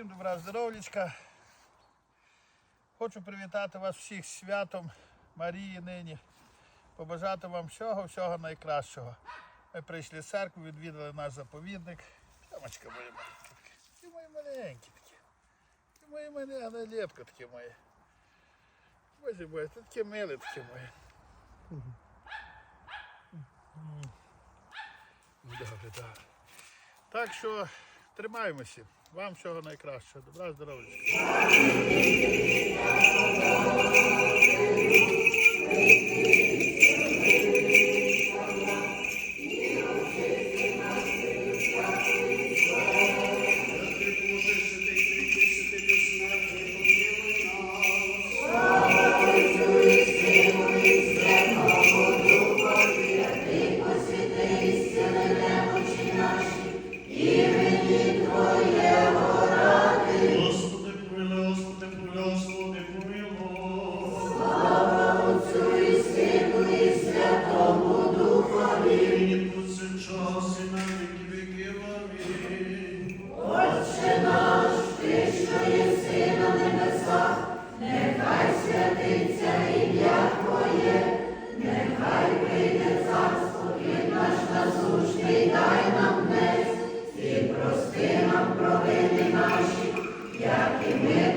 Всім добра здоров'ячка. Хочу привітати вас всіх святом Марії нині. Побажати вам всього, всього найкращого. Ми прийшли з церкви, відвідали наш заповідник. Тямочка мої маленькі такі. Ті мої маленькі такі. Ті мої маленькі, лепка такі мої. Боже мой, це такі милі такі мої. Добре, добре. Так що тримаємося. Вам всього найкращого. Добра здоров'я. ya que